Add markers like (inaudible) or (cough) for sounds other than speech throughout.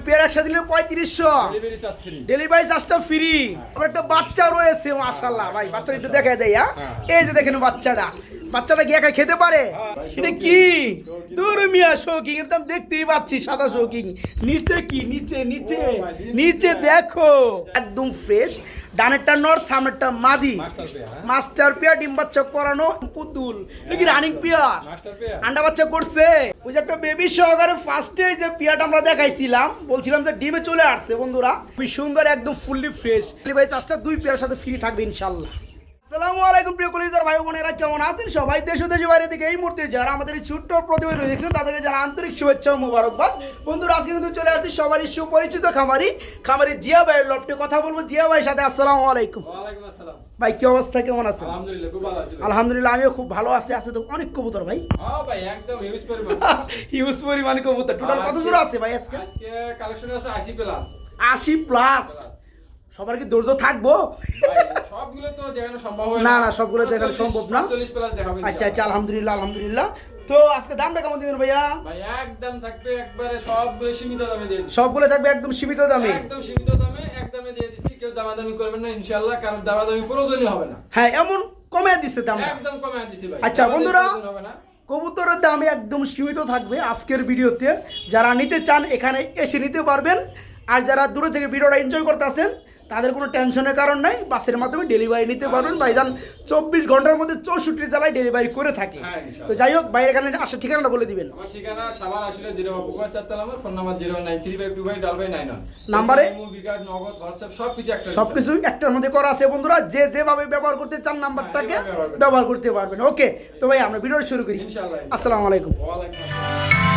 দুই পেয়ার একসাথে দিলে পঁয়ত্রিশশো। ডেলিভারি চার্জটা ফ্রি আবার একটা বাচ্চা রয়েছে মাশাল্লাহ ভাই বাচ্চাটা একটু দেখা দেয় হ্যাঁ? হ্যাঁ। এই যে দেখেন বাচ্চাটা। বাচ্চাটা কি একা খেতে পারে? সেটা কি? দূর মিয়া শৌকিং একদম দেখতেই পাচ্ছি সাদা শৌকিং নিচে কি? নিচে নিচে। নিচে দেখো। একদম ফ্রেশ ডানেরটা নর সামনেরটা মাদি। মাস্টার পেয়ার হ্যাঁ। ডিম বাচ্চা করানো পুতুল। নাকি রানিং পেয়ার আন্ডা বাচ্চা করছে। ওই যে একটা বেবি সহকারে ফার্স্টে যে পিয়াটা আমরা দেখাইছিলাম বলছিলাম যে ডিমে চলে আসছে বন্ধুরা। খুবই সুন্দর একদম ফুললি ফ্রেশ ভাই চাষটা দুই পেয়ার সাথে ফ্রি থাকবে ইনশাল্লাহ আসসালামু আলাইকুম প্রিয় কলিজার ভাই বোনেরা কেমন আছেন সবাই? দেশ ও দেশের বাইরে থেকে এই মুহূর্তে যারা আমাদের এই ছোট্ট প্রতিবেদন দেখছেন তাদেরকে যারা আন্তরিক শুভেচ্ছা ও মুবারকবাদ। বন্ধুরা আজকে কিন্তু চলে আসছি সবারই সুপরিচিত খামারি খামারি জিয়া ভাইয়ের লপটে কথা বলব। জিয়া ভাইয়ের সাথে আসসালামু আলাইকুম। ভাই কি অবস্থা? কেমন আছে আলহামদুলিল্লাহ আমিও খুব ভালো আছি। আছে তো অনেক কবুতর ভাই। হ্যাঁ ভাই একদম পরিমাণ। (laughs) হিউজ পরিমাণ কবুতর। টোটাল কত দূর আছে ভাই আজকে? আজকে কালেকশন আছে 80 প্লাস আশি প্লাস সবার কি ধৈর্য থাকব? সবগুলো তো দেখানো সম্ভব না, না, সবগুলো দেখানো সম্ভব না। 40 প্লাস দেখাবো আচ্ছা আচ্ছা আলহামদুলিল্লাহ আলহামদুলিল্লাহ। তো আজকে দামটা কেমন দিবেন ভাইয়া? ভাই একদম থাকবে একবারে সবগুলো সীমিত দামে দিয়ে সবগুলো থাকবে একদম সীমিত দামে? একদম সীমিত দামে একদমে দিয়ে দিচ্ছি। কেউ দামাদামি করবেন না ইনশাআল্লাহ কারণ দামাদামি প্রয়োজনই হবে না। হ্যাঁ এমন কমে দিচ্ছে দামটা একদম কমে দিছি ভাই। আচ্ছা, বন্ধুরা, কবুতরের দামে একদম সীমিত থাকবে আজকের ভিডিওতে। যারা নিতে চান এখানে এসে নিতে পারবেন। আর যারা দূরে থেকে ভিডিওটা এনজয় করতে আসেন তাদের কোনো টেনশনের কারণ নাই বাসের মাধ্যমে ডেলিভারি নিতে পারবেন। ভাইজান চব্বিশ ঘণ্টার মধ্যে চৌষট্টি জেলায় ডেলিভারি করে থাকে। হ্যাঁ, তো যাই হোক বাইরে এখানে আসার ঠিকানাটা বলে দিবেন। আমার ঠিকানা সাভার আসলে জিরো পুকুর চারতলা আমার phone number zero nine three five two five ডাল নাইন নাম্বারে- নগদ হোয়াটসঅ্যাপ সব কিছু একটা সবকিছু একটার মধ্যে করা আছে বন্ধুরা যে যেভাবে ব্যবহার করতে চান নাম্বারটাকে হ্যাঁ, ব্যবহার করতে- পারবেন। ওকে তো ভাই আমরা ভিডিও শুরু করি। আসসালামু আলাইকুম। ওয়ালাইকুম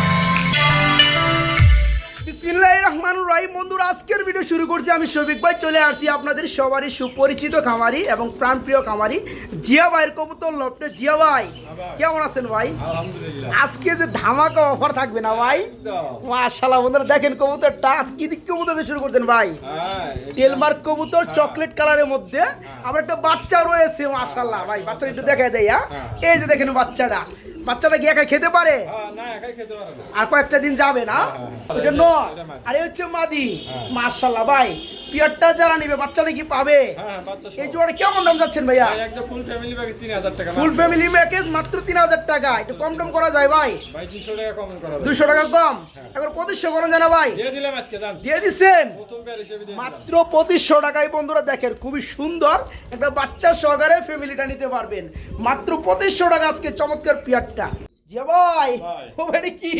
রহিম বন্ধুরা আজকের ভিডিও শুরু করছি আমি শফিক ভাই। চলে আসছি আপনাদের সবারই সুপরিচিত খামারি এবং প্রাণপ্রিয় খামারি জিয়া ভাইয়ের কবুতর লপটে জিয়া ভাই কেমন আছেন ভাই? আজকে যে ধামাকা অফার থাকবে না ভাই? একদম। মাশাআল্লাহ বন্ধুরা দেখেন কবুতরটা আজ কি দিক কবুতর শুরু করছেন ভাই? হ্যাঁ টেলমার্ক কবুতর চকলেট কালারের মধ্যে। আবার একটা বাচ্চা রয়েছে মাশাআল্লাহ। ভাই বাচ্চাটা একটু দেখাই দেয় হ্যাঁ? হ্যাঁ। এই যে দেখেন বাচ্চাটা। বাচ্চাটা গিয়ে একা খেতে পারে? হ্যাঁ, একাই খেতে পারে আর কয়েকটা দিন যাবে না? হ্যাঁ, হ্যাঁ। এটা ন এটা আরে হচ্ছে মাদি। মার্শাল্লাহ ভাই। পিয়ারটা যারা নিবে বাচ্চাটা কি পাবে? হ্যাঁ এই জোড়া কেমন দাম যাচ্ছেন ভাইয়া? ফুল ফ্যামিলি প্যাকেজ 3000 টাকা ফুল। ফ্যামিলি প্যাকেজ মাত্র তিন হাজার টাকা। একটু কম টম করা যায় ভাই। 200 টাকা কম করা দুশো টাকা কম? হ্যাঁ। এখন পঁচিশশো করেন জানা ভাই। দিয়ে দিলাম আজকে দিয়ে দিচ্ছেন। মাত্র পঁচিশশো টাকায় বন্ধুরা দেখেন খুবই সুন্দর একটা বাচ্চা সহকারে ফ্যামিলিটা নিতে পারবেন। মাত্র পঁচিশশো টাকা আজকে চমৎকার পিয়ারটা। ভাই। ও ভাই, কি?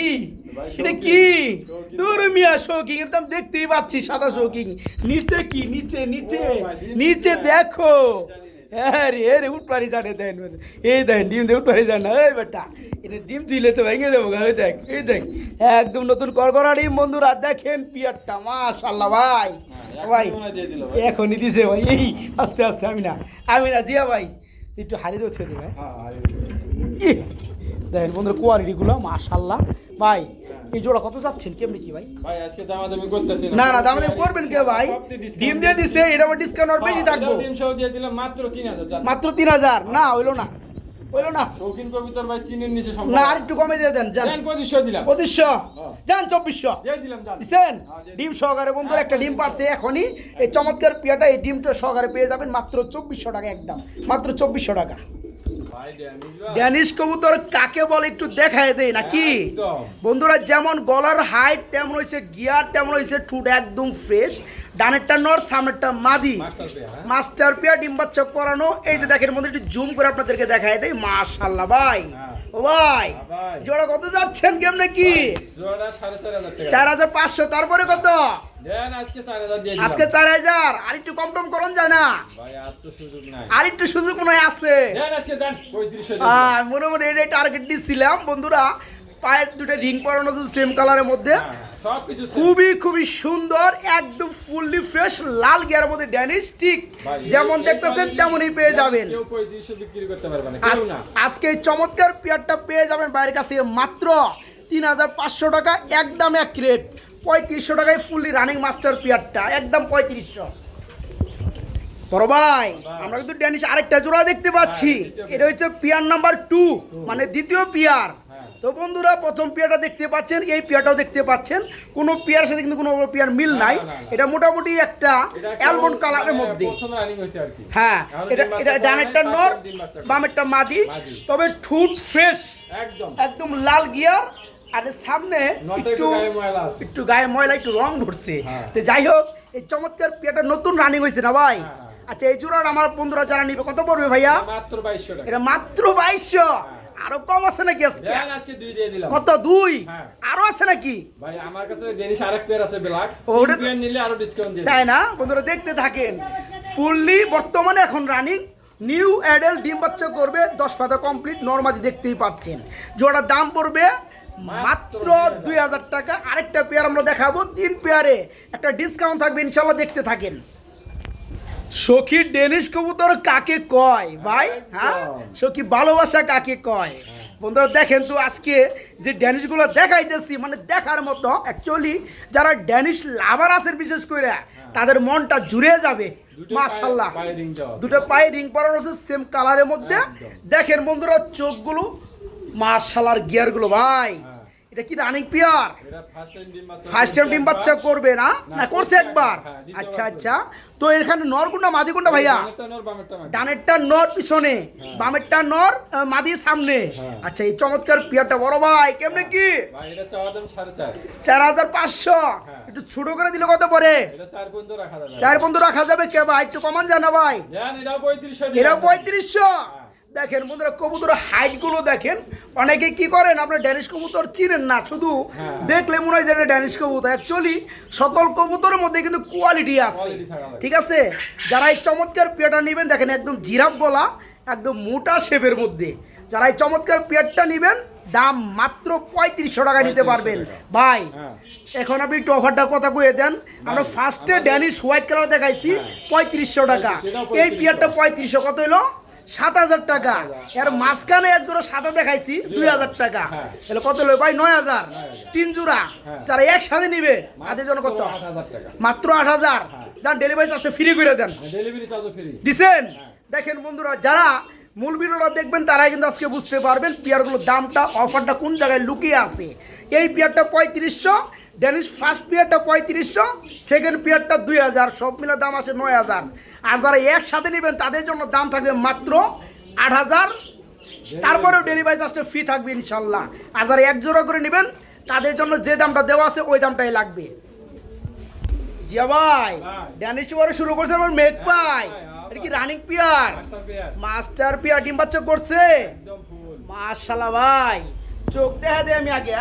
ভাই, এটা কি? শৌখিন। দূর মিয়া শৌকিং একদম দেখতেই পাচ্ছি সাদা শৌকিং নিচে কি? নিচে নিচে। ডিম নিচে দেখো। হ্যাঁ রে রে উঠ পারি জানে দেন এই দেন ডিম দিয়ে উঠ পারি জানে। এই বেটা এটা ডিম তুইলে তো ভেঙে দেবো দেখ এই দেখ। একদম নতুন করকরা ডিম বন্ধুরা দেখেন পিয়ারটা মাশাল্লাহ ভাই। হ্যাঁ, ভাই এখনই হয় দিয়ে দিল ভাই। এখনই দিছে ভাই এই আস্তে আস্তে আমি না আমি না জিয়া ভাই একটু হারিয়ে দেবো ছেড়ে ভাই। হ্যাঁ, দেখেন বন্ধুরা কোয়ালিটিগুলো মাশাল্লাহ ভাই এই জোড়া কত যাচ্ছেন কেমনি কি ভাই? ভাই আজকে দামাদামি করতেছি না। না দাম করবেন কে ভাই। ডিম দিয়ে দিছে এটা আমার ডিসকাউন্ট আর বেশি হ্যাঁ, থাকব। ডিম সহ দিয়ে দিলাম মাত্র 3000 মাত্র তিন হাজার। না হইল না। হইল না। শৌখিন কবিতার ভাই তিনের নিচে সম্ভব না আর একটু কমে দিয়ে দেন দেন 2500 দিলাম। পঁচিশশো। হ্যাঁ। যান চব্বিশশো। দিয়ে দিলাম জান দিচ্ছেন হ্যাঁ, ডিম সহকারে বন্ধুরা একটা ডিম পারছে এখনই। এই চমৎকার পিয়াটা এই ডিমটা সহকারে পেয়ে যাবেন মাত্র চব্বিশশো টাকা একদম। মাত্র চব্বিশশো টাকা। ড্যানিশ কবুতর কাকে বলে একটু দেখায় দেয় নাকি? বন্ধুরা যেমন গলার হাইট তেমন হয়েছে গিয়ার তেমন হয়েছে ঠুট একদম ফ্রেশ ডানেরটা নর সামনেরটা মাদি। মাস্টার পেয়ার হ্যাঁ? মাস্টার ডিম বাচ্চা করানো। এই যে দেখেন মধ্যে একটু জুম করে আপনাদেরকে দেখায় দেয় মাশাল্লাহ ভাই। হ্যাঁ। ও ভাই হ্যাঁ, জোড়া কত যাচ্ছেন কেমনে কি? জোড়া 4500 টাকা। চার হাজার পাঁচশো তারপরে কত? আজকে 4000 দিয়ে দিলাম। আজকে চার হাজার আর একটু কম টম করুন যায় না। আর একটু সুযোগ মনে হয় আছে। দেন আজকে দেন 3500 দিয়ে আহ, মনে মনে এটাই টার্গেট দিচ্ছিলাম বন্ধুরা পায়ের দুটো রিং পরানো আছে সেম কালারের মধ্যে। খুবই খুবই সুন্দর একদম ফুললি ফ্রেশ লাল গিয়ার মধ্যে ড্যানিশ ঠিক যেমন দেখতেছেন তেমনই পেয়ে যাবেন। কেউ 3500 বিক্রি করতে পারবে না কেউ আজ- না। আজকে এই চমৎকার পেয়ারটা পেয়ে যাবেন বাইরের কাছ থেকে মাত্র তিন হাজার পাঁচশো টাকা একদম এক রেট পঁয়ত্রিশশো টাকায় ফুললি রানিং মাস্টার পেয়ারটা একদম পঁয়ত্রিশশো। বড় ভাই আমরা কিন্তু ড্যানিশ আরেকটা জোড়া দেখতে পাচ্ছি। হ্যাঁ, এটা হচ্ছে পিয়ার নাম্বার টু মানে দ্বিতীয় পিয়ার। তো বন্ধুরা প্রথম পেয়ারটা দেখতে পাচ্ছেন এই পেয়ারটাও দেখতে পাচ্ছেন। কোনো পেয়ার সাথে কিন্তু কোনো পেয়ার মিল নাই। এটা মোটামুটি একটা অ্যালমন্ড কালারের মানে মধ্যে। হ্যাঁ এটা এটা ডানেরটা নর। বামেরটা মাদি। তবে ঠুট ফ্রেশ একদম। একদম লাল গিয়ার। আর সামনে একটু একটু গায়ে ময়লা একটু রং ধরছে। হ্যাঁ। তো যাই হোক এই চমৎকার পেয়ারটা নতুন রানিং হয়েছে না ভাই। আচ্ছা এই জোড়াটা আমার বন্ধুরা যারা নিবে কত পড়বে ভাইয়া? মাত্র বাইশশো এটা মাত্র বাইশশো। আরও কম আছে নাকি আজকে? আজকে দুই দিয়ে দিলাম। কত দুই? হ্যাঁ। আরও আছে নাকি? ভাই আমার কাছে জিনিস আরেক পেয়ার আছে ব্ল্যাক। ওটা পেয়ার নিলে আরও ডিসকাউন্ট দিয়ে তাই না? বন্ধুরা দেখতে থাকেন। ফুললি বর্তমানে এখন রানিং নিউ অ্যাডেল ডিম বাচ্চা করবে দশ পাতা কমপ্লিট নর্মালি দেখতেই পাচ্ছেন। জোড়ার দাম পড়বে মাত্র দুই হাজার টাকা। আরেকটা পেয়ার আমরা দেখাবো তিন পেয়ারে একটা ডিসকাউন্ট থাকবে ইনশাল্লাহ দেখতে থাকেন। সখী ডেনিশ কবুতর কাকে কয়? ভাই হ্যাঁ। সখী ভালোবাসা কাকে কয়? বন্ধুরা দেখেন তো আজকে যে ড্যানিশগুলো দেখাইতেছি মানে দেখার মতো অ্যাকচুয়ালি যারা ড্যানিশ লাভার আছে বিশেষ করে তাদের মনটা জুড়ে যাবে। মাশাল্লাহ। দুটো পায়ে রিং পরানো আছে সেম কালারের মধ্যে। দেখেন বন্ধুরা চোখগুলো মাশাল্লাহর গিয়ারগুলো ভাই। হ্যাঁ। এটা কি রানিং পিয়ার ফার্স্ট টাইম ডিম বাচ্চা করবে না? না, করছে একবার? হ্যাঁ, আচ্ছা আচ্ছা। তো এখানে নর কোনটা মাদি কোনটা ভাইয়া? ডানেরটা নর পিছনে। হ্যাঁ। বামেরটা নর মাদি সামনে। হ্যাঁ। আচ্ছা এই চমৎকার পিয়ারটা বড় ভাই কেমনে কি? চার। হাজার পাঁচশো। একটু ছোট করে দিলে কত পরে এটা চার বন্ধু রাখা যাবে। কে ভাই? একটু কমান জানা ভাই। এরা। পঁয়ত্রিশশো। দেখেন বন্ধুরা কবুতর হাইটগুলো দেখেন অনেকে কি করেন আপনার ড্যানিশ কবুতর চিনেন না শুধু হ্যাঁ। দেখলে মনে হয় যে এটা ড্যানিশ কবুতর অ্যাকচুয়ালি সকল কবুতরের মধ্যে কিন্তু কোয়ালিটি আছে। ঠিক আছে যারা এই চমৎকার পেয়ারটা নেবেন দেখেন একদম জিরাফ গলা একদম মোটা শেপের মধ্যে যারা এই চমৎকার পেয়ারটা নেবেন দাম মাত্র পঁয়ত্রিশশো টাকায় নিতে পারবেন টাকা। ভাই হ্যাঁ। এখন আপনি একটু অফারটা কথা কয়ে দেন আমরা ফার্স্টে ড্যানিশ হোয়াইট কালার দেখাইছি হ্যাঁ। পঁয়ত্রিশশো টাকা এই 3500 পিয়ারটা পঁয়ত্রিশশো কত হলো সাত হাজার টাকা। এর মাঝখানে এক জোড়া সাদা দেখাইছি দুই হাজার টাকা। হ্যাঁ। তাহলে কত হলো ভাই নয় হাজার। 9000 তিন জোড়া। হ্যাঁ। যারা একসাথে নিবে তাদের জন্য কত? মাত্র আট হাজার। হ্যাঁ। যান ডেলিভারি চার্জটা ফ্রি করে দেন। দিছেন? হ্যাঁ। দেখেন বন্ধুরা যারা মূল ভিডিওটা দেখবেন তারাই কিন্তু আজকে বুঝতে পারবেন পিয়ারগুলোর দামটা অফারটা কোন জায়গায় লুকিয়ে আছে। এই পিয়ারটা পঁয়ত্রিশশো ড্যানিশ ফার্স্ট পিয়ারটা পঁয়ত্রিশশো সেকেন্ড পিয়ারটা দুই হাজার সব মিলে দাম আছে নয় হাজার। আর যারা একসাথে নেবেন তাদের জন্য দাম থাকবে মাত্র আট হাজার। তারপরেও ডেলিভারি চার্জটা ফ্রি থাকবে ইনশাল্লাহ। আর যারা এক জোড়া করে নেবেন তাদের জন্য যে দামটা দেওয়া আছে ওই দামটাই লাগবে। জিয়া ভাই। ড্যানিশ ওয়ারে শুরু করছে আমার মেঘ পাই ভাই, হ্যাঁ এটা কি রানিং পিয়ার মাস্টার পেয়ার ডিম বাচ্চা করছে। মাশাল্লাহ ভাই। চোখ দেখা দেয় আমি আগে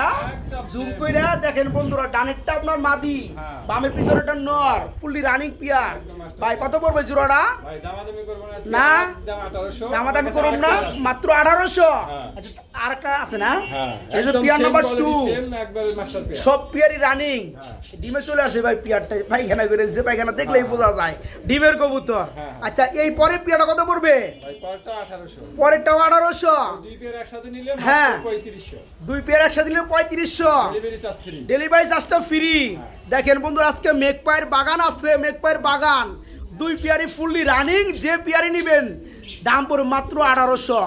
জুম. কইরা দেখেন বন্ধুরা ডানেরটা আপনার মাদি হ্যাঁ। বামের পিছনেটা নর ফুললি রানিং পিয়ার ভাই কত পড়বে জোড়াটা? না দামাদামি করুন না মাত্র আঠারোশো। হ্যাঁ। আচ্ছা আর একটা আছে না? যে পিয়ার নাম্বার টু সব পিয়ারই রানিং হ্যাঁ। ডিমে চলে আসে ভাই পিয়ারটা পায়খানা করে দিচ্ছে পায়খানা দেখলেই বোঝা যায়। ডিমের কবুতর। আচ্ছা এই পরের পিয়ারটা কত পড়বে? পরেরটাও আঠারোশো। হ্যাঁ। দুই পেয়ার একসাথে দিলে পঁয়ত্রিশশো। ডেলিভারি চার্জটা ফ্রি। দেখেন বন্ধু আজকে মেঘপায়ের বাগান আছে মেঘপায়ের বাগান। দুই পেয়ারি ফুললি রানিং যে পেয়ারি নেবেন দাম পড়বে মাত্র আঠারোশো।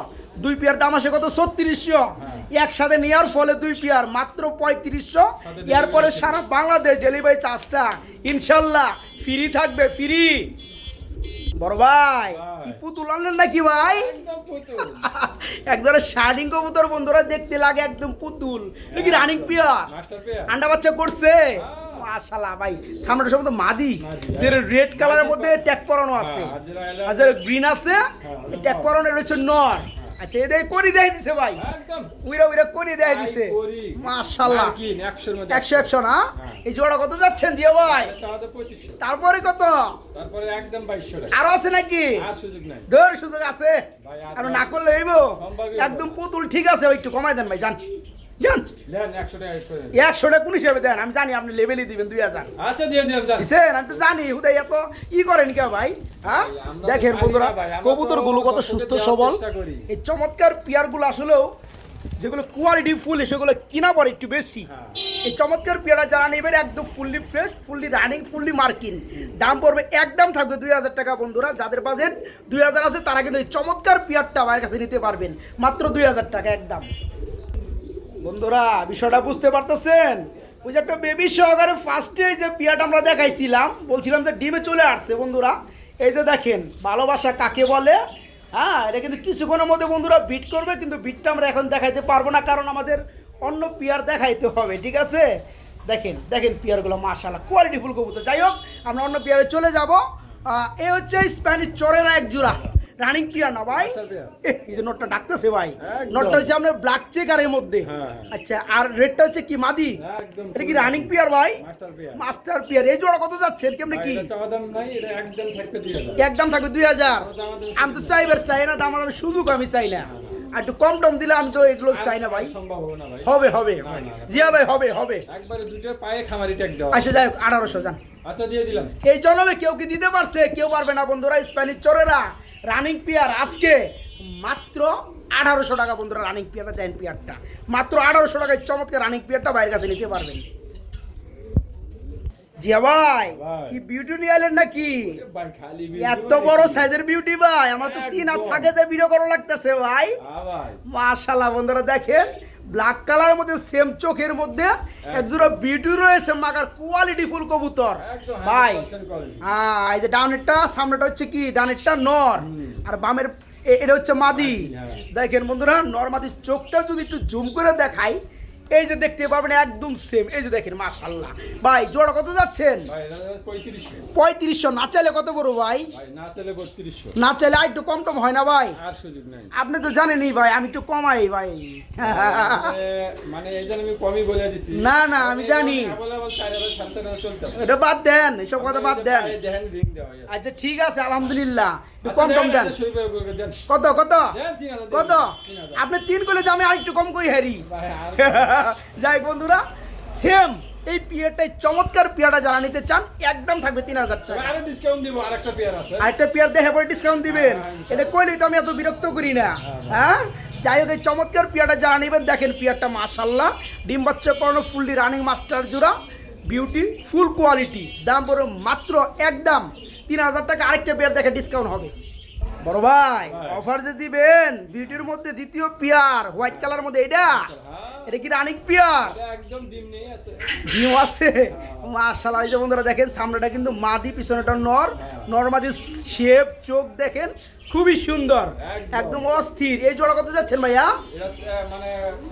দুই পেয়ার দাম আসে কত? ছত্রিশশো। হ্যাঁ। একসাথে নেওয়ার ফলে দুই পেয়ার মাত্র পঁয়ত্রিশশো। এরপরে সারা বাংলাদেশ ডেলিভারি চার্জটা ইনশাল্লাহ ফ্রি থাকবে ফ্রি বড় ভাই। পুতুল আনলেন নাকি ভাই? একদম (laughs) কবুতর বন্ধুরা দেখতে লাগে একদম পুতুল। নাকি রানিং পিয়ার মাস্টার আন্ডা বাচ্চা করছে? হ্যাঁ। ভাই সামনে মাদি। মাদি, যে রেড কালারের মধ্যে ট্যাগ করানো আছে। হ্যাঁ, আর গ্রিন আছে। হ্যাঁ, ট্যাগ করানো রয়েছে নর। আচ্ছা এদের করি দেয় দিছে ভাই। একদম। উইরা উইরা করি দেয় দিছে। তাই করি। মাশাআল্লাহ মার্কিন, মধ্যে একশো একশো। না? হ্যাঁ। এই জোড়া কত যাচ্ছেন জিয়া ভাই? তারপরে কত? তারপরে একদম বাইশশো টাকা। আরও আছে নাকি? আর সুযোগ নাই। ধর সুযোগ আছে। আর না- করলে হইব। একদম পুতুল ঠিক আছে একটু কমাই দেন ভাই জান জান। একশো টাকা একশোটা কোন হিসাবে দেন আমি জানি আপনি লেভেলই দিবেন দুই হাজার। আচ্ছা দিয়ে আমি তো জানি হুদাই এত ই করেন কে ভাই হ্যাঁ? দেখেন বন্ধুরা কবুতরগুলো কত সুস্থ সবল। এই চমৎকার পিয়ারগুলো আসলেও যেগুলো কোয়ালিটি ফুল সেগুলো কিনা পড়ে একটু বেশি। হ্যাঁ। এই চমৎকার পেয়ারা যারা নেবেন একদম fully fresh fully running fully marking দাম পড়বে একদম থাকবে দুই হাজার টাকা বন্ধুরা যাদের বাজেট দুই হাজার আছে তারা কিন্তু এই চমৎকার পেয়ারটা আমার কাছে নিতে পারবেন। মাত্র দুই হাজার টাকা একদম। বন্ধুরা, বিষয়টা বুঝতে পারতেছেন? ওই যে একটা বেবি সহকারে ফার্স্টে যে পিয়াটা আমরা দেখাইছিলাম, বলছিলাম যে ডিমে চলে আসছে বন্ধুরা। এই যে দেখেন, ভালোবাসা কাকে বলে? হ্যাঁ এটা কিন্তু কিছুক্ষণের মধ্যে বন্ধুরা বিট করবে, কিন্তু বিটটা আমরা এখন দেখাইতে পারব না, কারণ আমাদের অন্য পিয়ার দেখাইতে হবে, ঠিক আছে? দেখেন দেখেন পিয়ারগুলো মার্শাল্লাহ কোয়ালিটি ফুল কবুতর। যাই হোক, আমরা অন্য পিয়ারে চলে যাব। এ হচ্ছে স্প্যানিশ চরের এক জোড়া রানিং পিয়ার না ভাই? এহ, এই যে নোটটা ডাকতেছে ভাই। নোটটা হচ্ছে আপনার ব্ল্যাক চেকারের মধ্যে। হ্যাঁ। আচ্ছা আর রেডটা হচ্ছে কি মাদি? এটা কি রানিং পিয়ার ভাই? মাস্টার পেয়ার এই জোড়া কত যাচ্ছেন কেমনে কি একদম থাকবে দুই হাজার। আমি তো চাইবার চাই না দাম আমি সুযোগ আমি চাই না। আর একটু কম টম দিলে আমি তো এগুলো চাই না ভাই। হবে ভাই। হবে। জিয়া ভাই হবে হবে। একবারে দুটো পায়ে খামারি ট্যাগ আচ্ছা যাই হোক আঠারোশো যান। আচ্ছা দিয়ে দিলাম। এই জন্মে কেউ কি দিতে পারছে? কেউ পারবে না বন্ধুরা স্প্যানিশ চোরেরা। রানিং পিয়ার আজকে মাত্র আঠারোশো টাকা বন্ধুরা রানিং পিয়ারটা দেন পেয়ারটা মাত্র আঠারোশো টাকায় চমৎকার রানিং পিয়ারটা বাইরের কাছে নিতে পারবেন। জিয়া ভাই। কি বিউটি নিয়ে এলেন নাকি? এত বড় সাইজের বিউটি ভাই আমার তো তিন হাত থাকে ফাঁকে যে ভিডিও করা লাগতেছে ভাই। হ্যাঁ ভাই। মাশাল্লাহ বন্ধুরা দেখেন ব্ল্যাক কালারের মধ্যে সেম চোখের মধ্যে একজোড়া বিউটি রয়েছে মাগার কোয়ালিটি ফুল কবুতর। ভাই হ্যাঁ এই যে ডানেরটা সামনেটা হচ্ছে কি? ডানেরটা নর। আর বামের এটা হচ্ছে মাদি। হ্যাঁ। দেখেন বন্ধুরা নর মাদির চোখটা যদি একটু জুম করে দেখাই এই যে দেখতে পাবেন একদম সেম এই যে দেখেন মাশাল্লাহ ভাই জোড়া কত যাচ্ছেন? পঁয়ত্রিশশো। না চাইলে কত বড় ভাই? না চাইলে আর একটু কম টম হয় না ভাই? আর আপনি তো জানেনই ভাই আমি একটু কমাই ভাই। মানে- মানে না, না, আমি জানি। এটা বাদ দেন এসব কথা বাদ দেন। আচ্ছা ঠিক আছে আলহামদুলিল্লাহ। একটু আচ্ছা, কম টম দেন করে করে দেন। কত কত? কত? আপনি তিন করলে যে আমি আরেকটু কম কই হারি ভাই, আর- যাই বন্ধুরা সেম এই পিয়ারটাই চমৎকার পিয়ারটা যারা নিতে চান একদম থাকবে তিন হাজার টাকা। আরও discount দিব, আরেকটা পেয়ার আছে। আরেকটা পিয়ার দেখে পরে ডিসকাউন্ট দিবেন। হ্যাঁ, এটা কইলেই তো আমি এত বিরক্ত করি না। হ্যাঁ যাই হোক এই চমৎকার পিয়ারটা যারা নেবেন দেখেন পিয়ারটা মাশাল্লাহ ডিম বাচ্চা করানো ফুললি রানিং মাস্টার জোড়া। বিউটি ফুল কোয়ালিটি দাম পড়ে মাত্র একদম তিন হাজার টাকা। আরেকটা পিয়ার দেখে ডিসকাউন্ট হবে। বড় ভাই। অফার যে দিবেন বিউটির মধ্যে দ্বিতীয় পিয়ার হোয়াইট কালার মধ্যে এটা? হ্যাঁ, এটা কি রানিক পিয়ার একদম ডিম নিয়ে আছে। ডিম আছে? মাশাআল্লাহ এই যে বন্ধুরা দেখেন সামনেটা কিন্তু মাদি পিছনেটা নর। নর মাদি শেপ চোখ দেখেন খুবই সুন্দর। একদম। অস্থির। এই জোড়া কত যাচ্ছেন ভাইয়া? মানে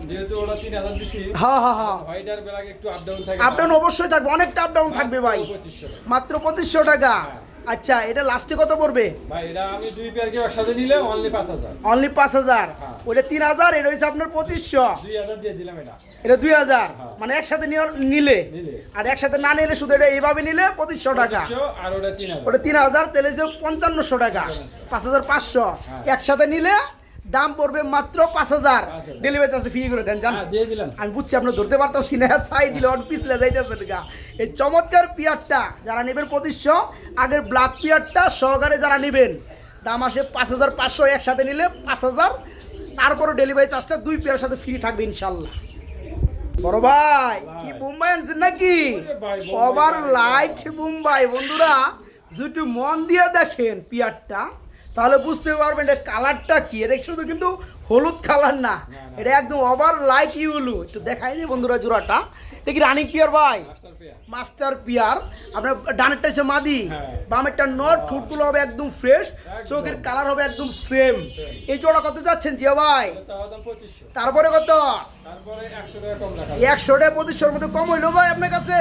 যেহেতু ওরা তিন হাজার দিছি, হ্যাঁ হ্যাঁ হ্যাঁ white আর একটু down থাকে। আপ ডাউন অবশ্যই থাকবে অনেকটা আপ ডাউন থাকবে ভাই। মাত্র পঁচিশশো টাকা। আচ্ছা এটা লাস্টে কত পড়বে ভাই, এটা আমি দুই পেয়ারকে একসাথে নিলে অনলি হ্যাঁ। ওটা এটা আপনার দিয়ে দিলাম এটা। হ্যাঁ। মানে একসাথে নিলে। আর একসাথে না নিলে শুধু এটা এইভাবে নিলে পঁচিশশো টাকা আর ওটা তিন হাজার। ওটা তিন হাজার তাহলে হচ্ছে পঞ্চান্নশো টাকা পাঁচ হাজার পাঁচশো হ্যাঁ। একসাথে নিলে দাম পড়বে মাত্র পাঁচ হাজার। ডেলিভারি চার্জ ফ্রি করে দেন জান। হ্যাঁ। আমি বুঝছি আপনি ধরতে পারতেছি না সাই দিলে অন পিছলে যাইতেছে টাকা এই চমৎকার পিয়ারটা যারা নেবেন পঁচিশশো আগের ব্ল্যাক পিয়ারটা সহকারে যারা নেবেন দাম আসে পাঁচ হাজার পাঁচশো একসাথে নিলে পাঁচ হাজার। তারপরে ডেলিভারি চার্জটা দুই পেয়ার সাথে ফ্রি থাকবে ইনশাল্লাহ। বড় ভাই কি বোম্বাই আনছেন নাকি? ওভার লাইট বোম্বাই বন্ধুরা যদি মন দিয়ে দেখেন পিয়ারটা তাহলে বুঝতে পারবেন এটা কালারটা কি? এটা শুধু কিন্তু হলুদ কালার না। এটা একদম ওভার লাইট ইউলু একটু দেখাই নি বন্ধুরা জোড়াটা। এটা কি রানিং পিয়ার ভাই? মাস্টার পিয়ার আপনার ডানেরটা হচ্ছে মাদি। হ্যাঁ। বামেরটা নট ঠুটগুলো হবে একদম ফ্রেশ চোখের কালার হবে একদম সেম এই জোড়া কত যাচ্ছেন জিয়া ভাই। তারপরে কত? একশো টাকা পঁচিশশোর মধ্যে কম হইল ভাই আপনার কাছে?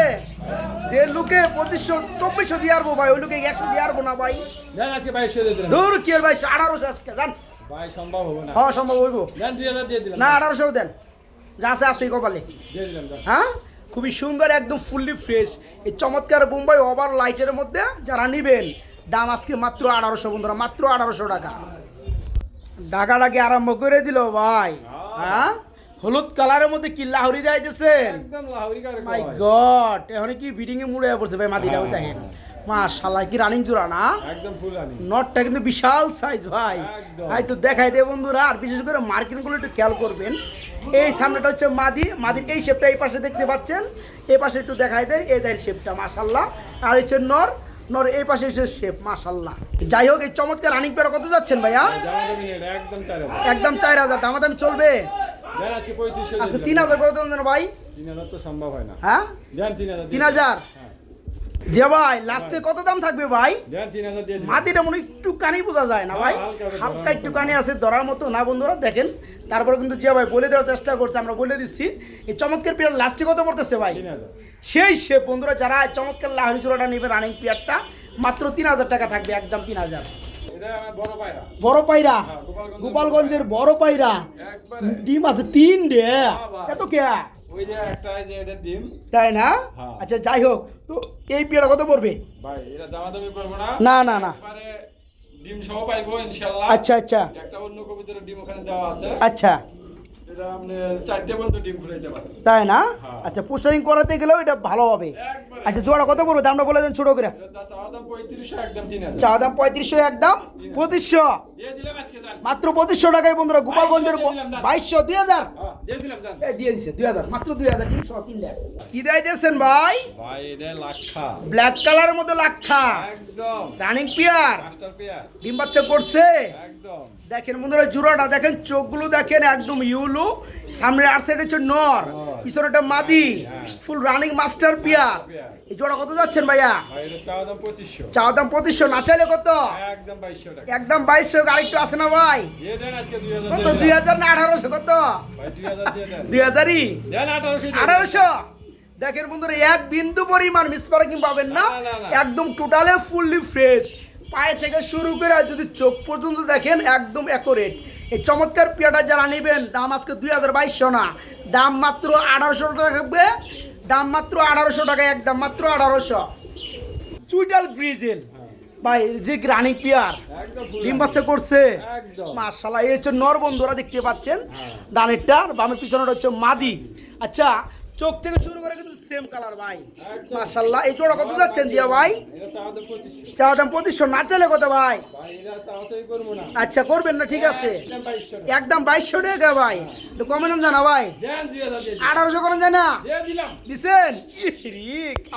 যে লুকে পঁচিশশো চব্বিশশো দিয়ে আসব ভাই ওই লুকে একশো দিয়ে আসব না ভাই? দূর কি ভাই আঠারোশো আজকে জান। ভাই সম্ভব হবে না। সম্ভব হইব। দেন দুই হাজার দিয়ে দিলাম। না আঠারোশো দেন। যা আছে আছে কপালে। দিয়ে দিলাম হ্যাঁ? খুবই সুন্দর একদম ফুললি ফ্রেশ এই চমৎকার বোম্বাই ওভার লাইটের মধ্যে যারা নিবেন দাম আজকে মাত্র আঠারোশো বন্ধুরা মাত্র আঠারোশো টাকা। ডাকাডাকি আরম্ভ করে দিল ভাই। হ্যাঁ। হলুদ কালারের মধ্যে কি লাহরি যাইতেছেন মাই গড এখন কি বিডিং এ মুড়ে পড়ছে ভাই মাদিরাও দেখেন। মাশাআল্লাহ কি রানিং জোড়া না? একদম ফুল আনি নটটা কিন্তু বিশাল সাইজ ভাই। ভাই একটু দেখাই দে বন্ধুরা আর বিশেষ করে মার্কিনগুলো একটু খেয়াল করবেন। এই সামনেটা হচ্ছে মাদি। মাদির এই শেপটা এই পাশে দেখতে পাচ্ছেন। এই পাশে একটু দেখাই দেয় এই দেয় শেপটা মাশাল্লাহ আর হচ্ছে নর। নর এই পাশে হচ্ছে শেপ মাশাল্লাহ যাই হোক এই চমৎকার রানিং পেয়ার কত যাচ্ছেন ভাইয়া? দামি একদম চার হাজার। হাজার। দামাদামি চলবে? আজকে তিন হাজার করে দেবেন ভাই। তিন হাজার তো সম্ভব হয় না। হ্যাঁ? তিন হাজার। যে ভাই লাস্টে কত দাম থাকবে ভাই। মাটিটা মনে একটু কানি বোঝা যায় না ভাই। হালকা একটু কানি আছে ধরার মতো না বন্ধুরা দেখেন। তারপরে কিন্তু জিয়া ভাই বলে দেওয়ার চেষ্টা করছে আমরা বলে দিচ্ছি। এই চমৎকার পিয়ার লাস্টে কত পড়তেছে ভাই? সেই সে বন্ধুরা যারা চমৎকার লাহরি জোড়াটা নেবে রানিং পিয়ারটা মাত্র তিন হাজার টাকা থাকবে একদম তিন হাজার। বড় পায়রা। হ্যাঁ, গোপালগঞ্জের বড় পায়রা। ডিম আছে তিন ডে এত কে? ওই যে একটা যে এটা ডিম। তাই না? হ্যাঁ। আচ্ছা যাই হোক তো এই পিয়ারটা কত পড়বে? ভাই এটা দামাদামি করব না। না না না। ডিম সহ পাইবো ইনশাল্লাহ। আচ্ছা আচ্ছা। একটা অন্য কবিতার ডিম ওখানে দেওয়া আছে। আচ্ছা। তাই না? হ্যাঁ। আচ্ছা পোস্টারিং করাতে গেলেও এটা ভালো হবে। আচ্ছা জোড়া কত পড়বে? দামটা বলে দেন ছোট করে। চা দাম পঁয়ত্রিশশো একদম পঁচিশশো। মাত্র পঁচিশশো টাকায় বন্ধুরা গোপালগঞ্জের বাইশশো দুই হাজার। হ্যাঁ, দিয়ে দুই হাজার। মাত্র দুই হাজার তিনশো তিন লাখ। কি দিয়েছেন ভাই? ব্ল্যাক কালারের মধ্যে লাক্ষা। একদম। রানিং পিয়ার মাস্টার ডিম বাচ্চা করছে। একদম। দেখেন বন্ধুরা জোড়াটা দেখেন চোখগুলো দেখেন একদম ইউলু সামনে আর সাইড হচ্ছে নর নর। পিছনেটা মাদি। ফুল রানিং মাস্টার পিয়ার এই জোড়া কত যাচ্ছেন ভাইয়া? চাওয়া দাম পঁচিশশো। না চাইলে কত? একদম বাইশশো আরেকটু আছে না ভাই? কত? দুই হাজার না আঠারোশো কত? দুই হাজারই? আঠারোশো? দেখেন বন্ধুরা এক বিন্দু পরিমাণ মিস পার্কিং পাবেন না। একদম টোটালে ফুললি ফ্রেশ পায়ে থেকে শুরু করে যদি চোখ পর্যন্ত দেখেন একদম অ্যাকোরেট এই চমৎকার পিয়াটা যারা নেবেন দাম আজকে দুই হাজার বাইশশো না। দাম মাত্র আঠারোশো টাকা থাকবে। দাম মাত্র আঠারোশো টাকা একদম মাত্র আঠারোশো। চুইটাল গ্রিজেল। হ্যাঁ। ভাই যে রানিং পিয়ার ডিম বাচ্চা করছে। মার্শাল্লাহ এই হচ্ছে নর বন্ধুরা দেখতে পাচ্ছেন। হ্যাঁ। ডানেরটা আর বামের পিছনেটা হচ্ছে মাদি। আচ্ছা চোখ থেকে শুরু করে কিন্তু সেম কালার ভাই। মার্শাল্লাহ এই জোড়া কত যাচ্ছেন জিয়া ভাই চাওয়া দাম পঁচিশশো না চাইলে কত ভাই আচ্ছা করবেন না ঠিক আছে একদম বাইশশো টাকা ভাই একটু কমে জানা ভাই। আঠারোশো করেন যায় না দিছেন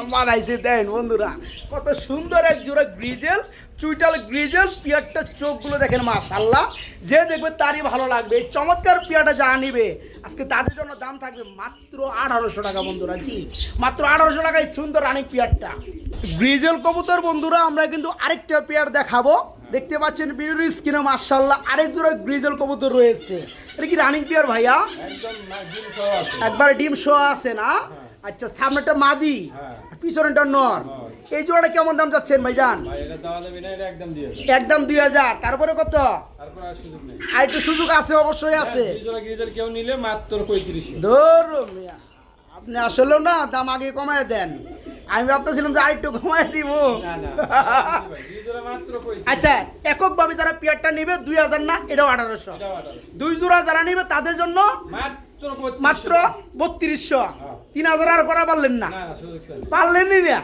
আমার আইসে দেন বন্ধুরা কত সুন্দর এক জোড়া গ্রিজেল চুইটাল গ্রিজেল পিয়ারটা চোখগুলো দেখেন মাশাল্লাহ যে দেখবে তারই ভালো লাগবে। এই চমৎকার পিয়ারটা যা নিবে আজকে তাদের জন্য দাম থাকবে মাত্র আঠারোশো টাকা বন্ধুরা। জি মাত্র আঠারোশো টাকায় সুন্দর রানী পিয়ারটা। গ্রিজেল কবুতর বন্ধুরা আমরা কিন্তু আরেকটা পেয়ার দেখাবো। দেখতে পাচ্ছেন বিরুর স্কিনে মার্শাল্লাহ আরেক জোড়া গ্রিজেল কবুতর রয়েছে। এটা কি রানিং পেয়ার ভাইয়া? একবার ডিম শো আছে না? আচ্ছা সামনেটা মাদি। পিছনেটা নর। এই জোড়াটা কেমন দাম চাচ্ছেন ভাইজান? একদম দুই হাজার। তারপরে কত? আর একটু সুযোগ আছে অবশ্যই আছে। হ্যাঁ, কেউ নিলে মাত্র পঁয়ত্রিশশো। ধর আপনি আসলেও না দাম আগে কমায় দেন। আমি ভাবতেছিলাম যে আরেকটু কমায় দিব। পঁয়ত্রিশ আচ্ছা এককভাবে যারা পেয়ারটা নিবে দুই হাজার না এটাও আঠারোশো। দুই জোড়া যারা নিবে তাদের জন্য মাত্র মাত্র বত্রিশশো। হ্যাঁ। তিন হাজার আর করা পারলেন না। পারলেনই না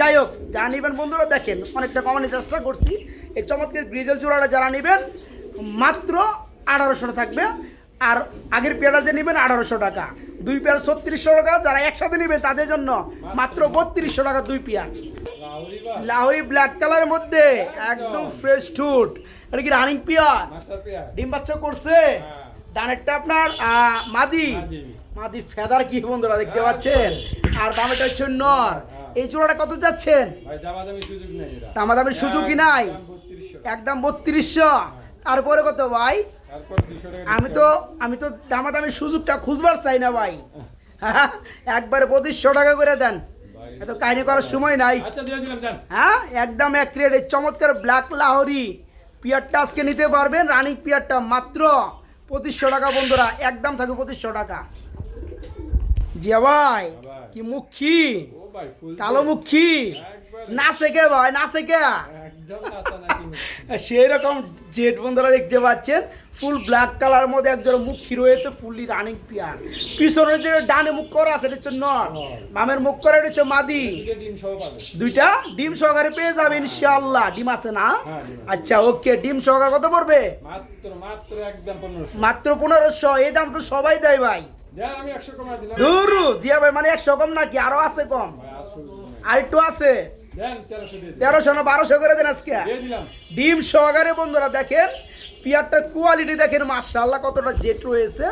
যাই হোক যারা নেবেন বন্ধুরা দেখেন অনেকটা কমানোর চেষ্টা করছি। এই চমৎকার গ্রিজেল জোড়াটা যারা নেবেন মাত্র আঠারোশো থাকবে। আর আগের পেয়ারা যে নেবেন আঠারোশো টাকা। দুই পেয়ার ছত্রিশশো টাকা যারা একসাথে নেবেন তাদের জন্য মাত্র বত্রিশশো টাকা দুই পেয়ার। লাহোরি ব্ল্যাক কালারের মধ্যে একদম। ফ্রেশ টুট এটা কি রানিং পেয়ার ডিম বাচ্চা করছে? হ্যাঁ। ডানেরটা আপনার মাদি। মাদি। ফেদার কি বন্ধুরা দেখতে পাচ্ছেন? আর বামেটা হচ্ছে নর। এই জোড়াটা কত যাচ্ছেন? এটা। দামাদামির সুযোগই নাই। একদম 3200 একদম বত্রিশশো। তারপরে কত ভাই? তারপর 200 টাকা আমি তো আমি তো দামাদামির সুযোগটা খুঁজবার চাই না ভাই। (laughs) একবারে পঁচিশশো টাকা করে দেন। এত কাহিনী করার সময় নাই। আচ্ছা হ্যাঁ একদম এক রেট এই চমৎকার ব্ল্যাক লাহরি। পিয়ারটা আজকে নিতে পারবেন। রানিং পিয়ারটা মাত্র। পঁচিশশো টাকা বন্ধুরা একদম থাকবে পঁচিশশো টাকা জিয়া ভাই। কি মুখী কালো মুখী একবারে। নাচে কে ভাই নাচে কে সেই রকম জেট বন্ধুরা দেখতে পাচ্ছেন ফুল ব্ল্যাক কালার মধ্যে একজন মুখী রয়েছে ফুললি রানিং পিয়ার পিছনের যে ডানে মুখ করা আছে এটা হচ্ছে নর। বামের মুখ করা এটা হচ্ছে মাদি। দুইটা ডিম সহকারে পেয়ে যাবে ইনশাআল্লাহ। ডিম আছে না? হ্যাঁ। আচ্ছা ওকে ডিম সহকারে কত পড়বে? মাত্র মাত্র একদম 1500 মাত্র পনেরোশো। এই দাম তো সবাই দেয় ভাই। দেন আমি 100 কমাই দিলাম। ধুরু জিয়া ভাই মানে একশো কম নাকি? আরও আছে কম। আর একটু আছে। দেন 1300 দিয়ে দিন। তেরোশো না বারোশো করে দেন আজকে। ডিম সহকারে বন্ধুরা দেখেন পিয়ারটার কোয়ালিটি দেখেন মার্শাল্লাহ কতটা জেট রয়েছে।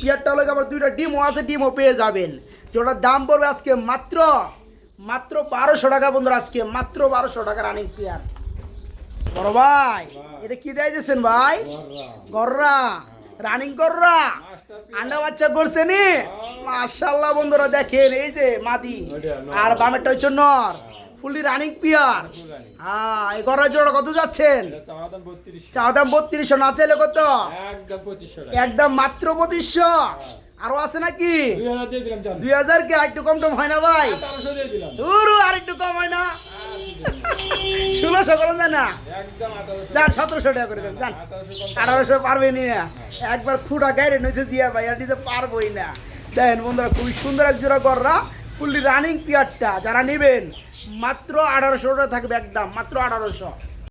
পেয়ারটা হলো আবার দুইটা ডিমও আছে ডিমও পেয়ে যাবেন। যেটার দাম পড়বে আজকে মাত্র মাত্র বারোশো টাকা বন্ধুরা আজকে মাত্র বারোশো টাকা রানিং পেয়ার। বড় ভাই এটা কি দেয় দিয়েছেন ভাই? গররা। রানিং গররা। আন্ডা বাচ্চা করছে নি? মাশাল্লাহ বন্ধুরা দেখেন এই যে মাদি। আর বামেরটা হচ্ছে নর। Fully running pair. হ্যাঁ এই গররা জোড়া কত যাচ্ছেন? চা দাম বত্রিশশো। না চাইলে কত? একদম মাত্র পঁচিশশো। আরও আছে নাকি? দুই হাজার কি একটু কম টম হয় না ভাই? তেরোশো দিয়ে দিলাম। ধুরু আর একটু কম হয় না। ষোলোশো করেন যায় না? যান সতেরোশো টাকা করে দেন যান আঠারোশো পারবেনি না একবার ফুটা গায়ে নইছে দিয়া ভাই আর দিতে পারবোই না। দেখেন বন্ধুরা খুবই সুন্দর এক জোড়া কররা ফুললি রানিং পিয়ারটা যারা নেবেন মাত্র আঠারোশোটা থাকবে একদম মাত্র আঠারোশো।